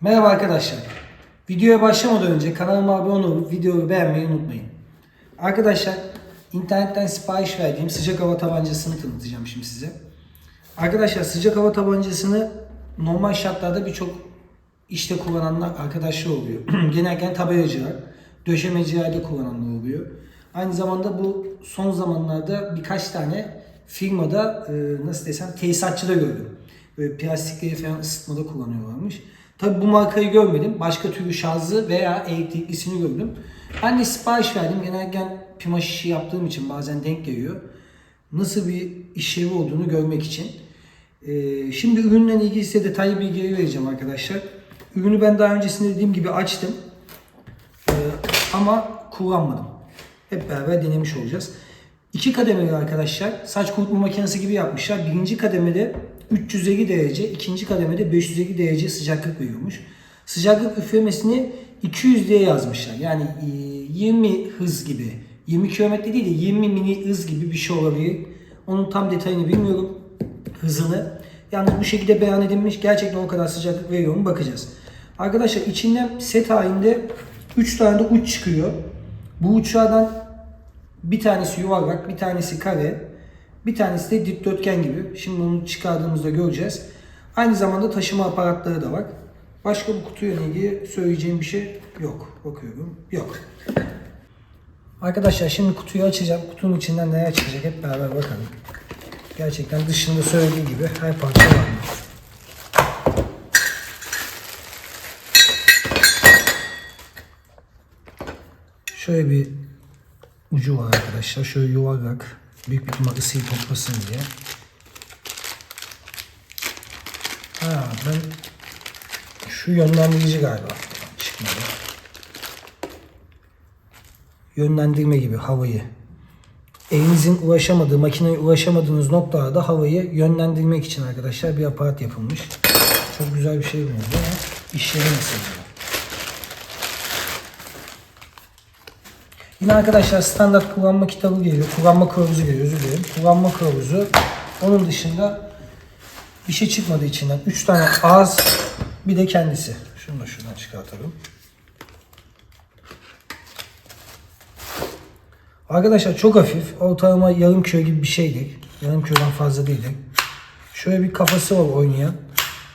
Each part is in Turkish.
Merhaba arkadaşlar. Videoya başlamadan önce kanalıma abone olup videoyu beğenmeyi unutmayın. Arkadaşlar internetten sipariş verdiğim sıcak hava tabancasını tanıtacağım şimdi size. Arkadaşlar sıcak hava tabancasını normal şartlarda birçok işte kullananlar arkadaşlar oluyor. Genellikle tabelacılar, döşemecilerde kullananlar oluyor. Aynı zamanda bu son zamanlarda birkaç tane firmada e, nasıl desem tesisatçıda gördüm. Böyle plastikleri falan ısıtmada kullanıyorlarmış. Tabi bu markayı görmedim. Başka türlü şarjlı veya elektriklisini gördüm. Ben de sipariş verdim. Genellikle pimaş işi yaptığım için bazen denk geliyor. Nasıl bir işlevi olduğunu görmek için. Ee, şimdi ürünle ilgili size detaylı bilgileri vereceğim arkadaşlar. Ürünü ben daha öncesinde dediğim gibi açtım. Ee, ama kullanmadım. Hep beraber denemiş olacağız. İki kademeli arkadaşlar. Saç kurutma makinesi gibi yapmışlar. Birinci kademede 350 derece, ikinci kademede 550 derece sıcaklık veriyormuş. Sıcaklık üflemesini 200 diye yazmışlar. Yani e, 20 hız gibi. 20 kilometre değil de 20 mini hız gibi bir şey olabilir. Onun tam detayını bilmiyorum. Hızını. Yalnız bu şekilde beyan edilmiş. Gerçekten o kadar sıcaklık veriyor mu bakacağız. Arkadaşlar içinden set halinde 3 tane de uç çıkıyor. Bu uçlardan bir tanesi yuvarlak, bir tanesi kare, bir tanesi de dikdörtgen gibi. Şimdi onu çıkardığımızda göreceğiz. Aynı zamanda taşıma aparatları da var. Başka bu kutuyla ilgili söyleyeceğim bir şey yok. Bakıyorum. Yok. Arkadaşlar şimdi kutuyu açacağım. Kutunun içinden neler çıkacak hep beraber bakalım. Gerçekten dışında söylediği gibi her parça var. Şöyle bir ucu var arkadaşlar. Şöyle yuvarlak. Büyük bir ihtimal ısıyı toplasın diye. Ha ben şu yönlendirici galiba. Çıkmadı. Yönlendirme gibi havayı. Elinizin ulaşamadığı, makineye ulaşamadığınız noktalarda havayı yönlendirmek için arkadaşlar bir aparat yapılmış. Çok güzel bir şey ama işleri nasıl Yine arkadaşlar standart kullanma kitabı geliyor. Kullanma kılavuzu geliyor özür dilerim. Kullanma kılavuzu. Onun dışında bir şey çıkmadı içinden. 3 tane ağız bir de kendisi. Şunu da şuradan çıkartalım. Arkadaşlar çok hafif. Ortalama yarım kilo gibi bir şeydi. Yarım kilodan fazla değildi. Şöyle bir kafası var oynayan.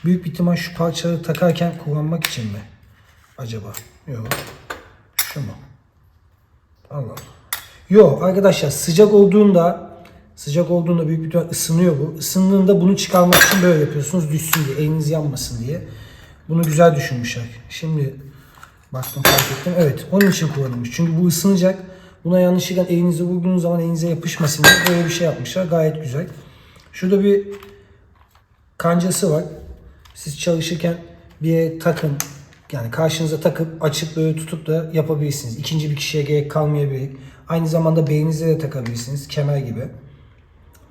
Büyük bir ihtimal şu parçaları takarken kullanmak için mi? Acaba? Yok. Şu mu? Allah. Yok arkadaşlar sıcak olduğunda sıcak olduğunda büyük bir ihtimal ısınıyor bu. Isındığında bunu çıkarmak için böyle yapıyorsunuz düşsün diye eliniz yanmasın diye. Bunu güzel düşünmüşler. Şimdi baktım fark ettim. Evet onun için kullanılmış. Çünkü bu ısınacak. Buna yanlışlıkla elinizi vurduğunuz zaman elinize yapışmasın diye böyle bir şey yapmışlar. Gayet güzel. Şurada bir kancası var. Siz çalışırken bir takın. Yani karşınıza takıp açıp böyle tutup da yapabilirsiniz. İkinci bir kişiye gerek kalmayabilir. Aynı zamanda belinize de takabilirsiniz. Kemer gibi.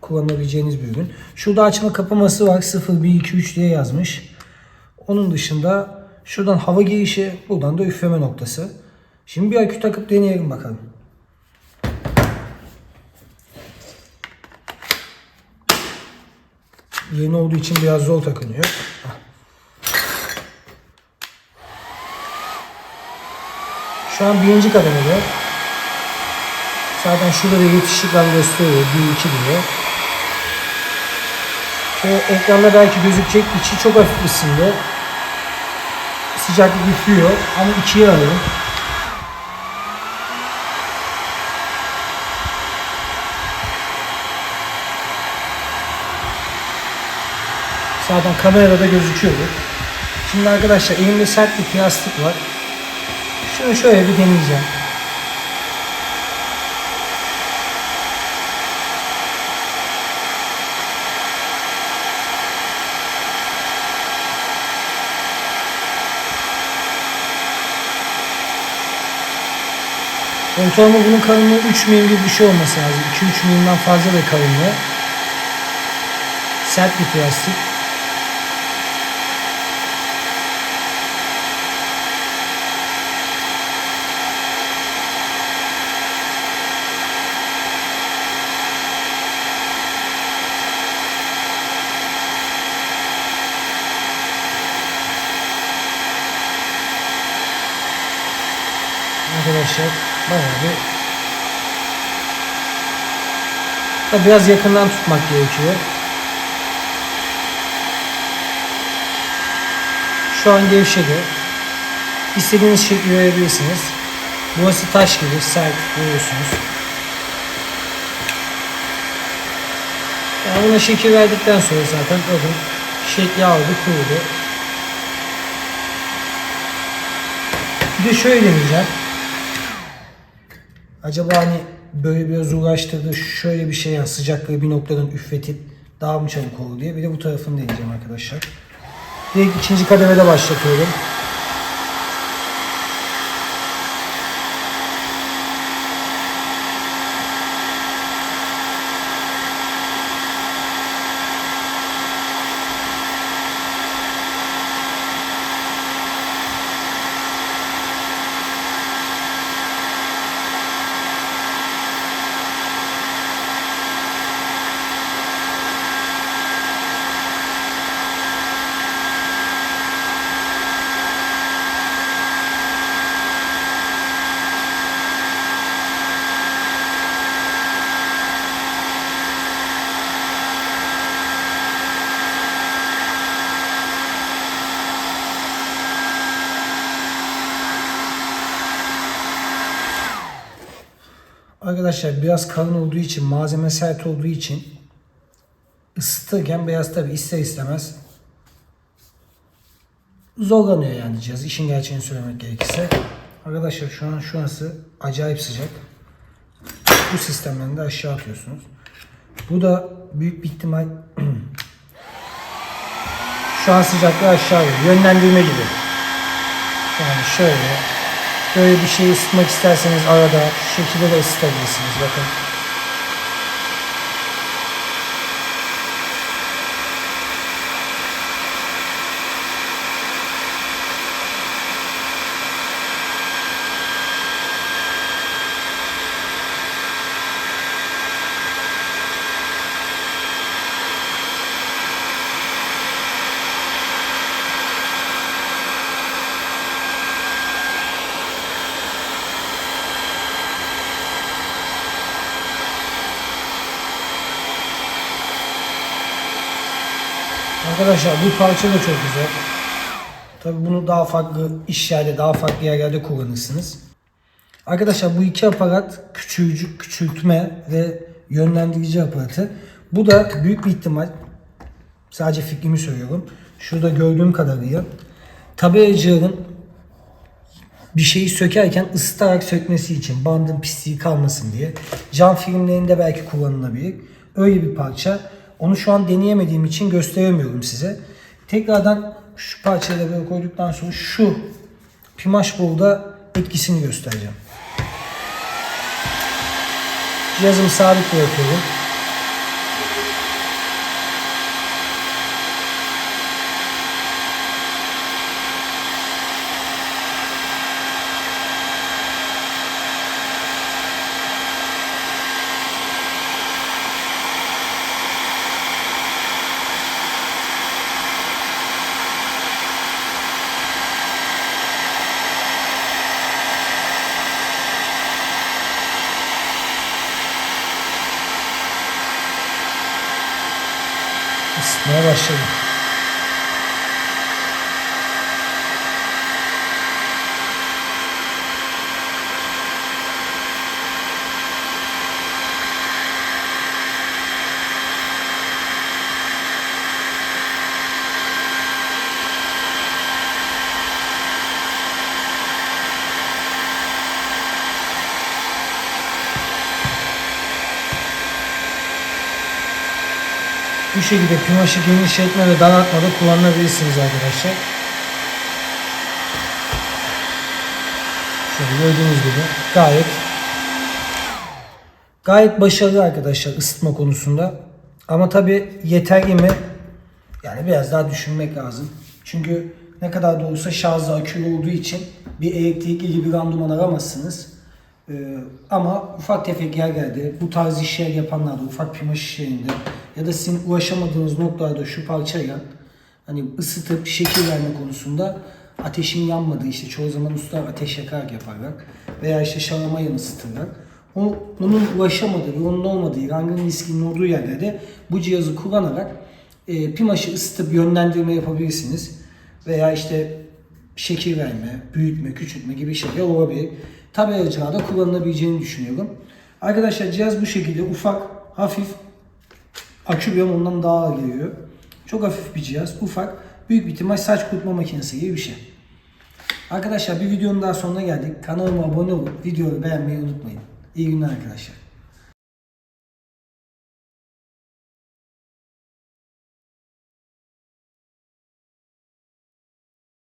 Kullanabileceğiniz bir ürün. Şurada açma kapaması var. 0, 1, 2, 3 diye yazmış. Onun dışında şuradan hava girişi, buradan da üfleme noktası. Şimdi bir akü takıp deneyelim bakalım. Yeni olduğu için biraz zor takılıyor. Hah. Şu an birinci kademede. Zaten şurada da yetişikler gösteriyor. 1, 2 diye. Şöyle ekranda belki gözükecek. içi çok hafif ısındı. Sıcaklık üflüyor. Ama ikiye alalım. Zaten kamerada gözüküyordu. Şimdi arkadaşlar elimde sert bir plastik var. Şunu şöyle bir deneyeceğim. Ortalama bunun kalınlığı 3 mm gibi bir şey olması lazım. 2-3 mm'den fazla da kalınlığı. Sert bir plastik. Arkadaşlar bayağı bir Tabii biraz yakından tutmak gerekiyor. Şu an gevşedi. İstediğiniz şekli verebilirsiniz. Burası taş gibi sert görüyorsunuz. Yani buna şekil verdikten sonra zaten bakın şekli aldı kurudu. Bir de şöyle deneyeceğim. Acaba hani böyle biraz uğraştırdı şöyle bir şey ya sıcaklığı bir noktadan üfletip daha mı çabuk olur diye. Bir de bu tarafını deneyeceğim arkadaşlar. Direkt ikinci kademede başlatıyorum. Arkadaşlar biraz kalın olduğu için, malzeme sert olduğu için ısıtırken beyaz tabi ister istemez zorlanıyor yani cihaz. İşin gerçeğini söylemek gerekirse. Arkadaşlar şu an şurası acayip sıcak. Bu sistemden de aşağı atıyorsunuz. Bu da büyük bir ihtimal şu an sıcaklığı aşağı. Yönlendirme gibi. Yani şöyle Böyle bir şey ısıtmak isterseniz arada şu şekilde de ısıtabilirsiniz. Bakın. Arkadaşlar bu parça da çok güzel. Tabi bunu daha farklı işlerde, daha farklı yerlerde kullanırsınız. Arkadaşlar bu iki aparat küçülcü, küçültme ve yönlendirici aparatı. Bu da büyük bir ihtimal sadece fikrimi söylüyorum. Şurada gördüğüm kadarıyla tabelaycıların bir şeyi sökerken ısıtarak sökmesi için bandın pisliği kalmasın diye. Cam filmlerinde belki kullanılabilir. Öyle bir parça. Onu şu an deneyemediğim için gösteremiyorum size. Tekrardan şu parçayı da böyle koyduktan sonra şu pimaş bolda etkisini göstereceğim. Cihazımı sabit bırakıyorum. negócio aí. Bu şekilde kumaşı genişletme ve daraltmada kullanabilirsiniz arkadaşlar. Şöyle gördüğünüz gibi gayet gayet başarılı arkadaşlar ısıtma konusunda. Ama tabi yeterli mi? Yani biraz daha düşünmek lazım. Çünkü ne kadar da olsa şarjlı akülü olduğu için bir elektrikli gibi randıman aramazsınız. Ee, ama ufak tefek yerlerde bu tarz işler yapanlarda ufak pimaş işlerinde ya da sizin ulaşamadığınız noktalarda şu parçayla hani ısıtıp şekil verme konusunda ateşin yanmadığı işte çoğu zaman ustalar ateş yakarak yaparlar veya işte şarama yanı ısıtırlar. O, onun ulaşamadığı ve olmadığı yangın riskinin olduğu yerlerde bu cihazı kullanarak e, pimaşı ısıtıp yönlendirme yapabilirsiniz. Veya işte şekil verme, büyütme, küçültme gibi şeyler olabilir. Tabelacığa da kullanılabileceğini düşünüyorum. Arkadaşlar cihaz bu şekilde ufak, hafif, akü biyom ondan daha ağır geliyor. Çok hafif bir cihaz, ufak, büyük bir ihtimal saç kurutma makinesi gibi bir şey. Arkadaşlar bir videonun daha sonuna geldik. Kanalıma abone olup videoyu beğenmeyi unutmayın. İyi günler arkadaşlar.